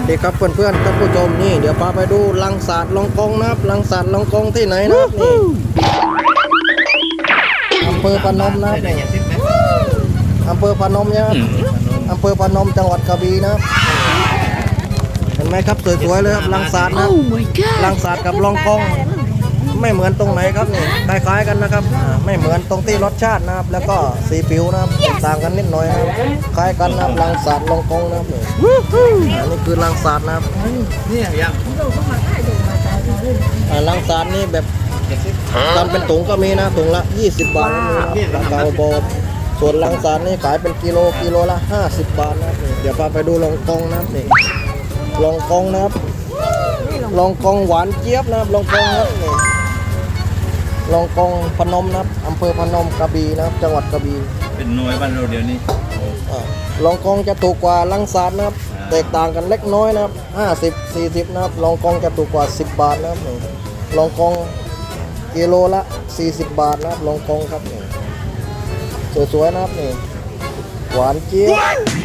วัสดีครับเพื่อนๆท่านผู้ชมนี่เดี๋ยวพาไปดูลังศาสตร์ลองกองนะครับลังศาสตร์ลองกองที่ไหนนะครับนี่อำเภอพนมนะครับนี่อำเภอพนมเนี่ยครับอำเภอพนมจังหวัดกระบี่นะครับเห็นไหมครับสวยๆเลยครับลังศาสตร์นะครับ Oh my god! ลังศาสตร์กับลองกอง ไม่เหมือนตรงไหนครับนี่คล้ายๆกันนะครับอ่าไม่เหมือนตรงที่รสชาตินะครับ แล้วก็สีผิวนะครับต่างกันนิดหน่อยนะครับคล้ายกันนะครับลังศาสตร์ลองกองนะครับนี่อันนี้คือลังศาสตร์นะครับเนี่ยยังอ่าลังสารนี่แบบทำเป็นถุงก็มีนะถุงละ20 บาทก็มีนะราคาโบส่วนลังสารนี่ขายเป็นกิโลกิโลละ 50 บาทนะครับนี่เดี๋ยวพาไปดูลองกองนะครับนี่ลองกองนะครับลองกองหวานเจี๊ยบนะครับลองกองนะครับนี่ ลองกองพนมนะครับอำเภอพนมกระบี่นะครับ จังหวัดกระบี่เป็นหน่วยบ้านเราเดี๋ยวนี้อ่าลองกองจะถูกกว่าลังสารนะครับ แตกต่างกันเล็กน้อยนะครับ 50 40 นะครับ ลองกองจะถูกกว่า 10 บาทนะครับนี่ลองกองกิโลละ 40 บาทนะครับ ลองกองครับนี่สวยๆนะครับนี่หวานเจี๊ยบ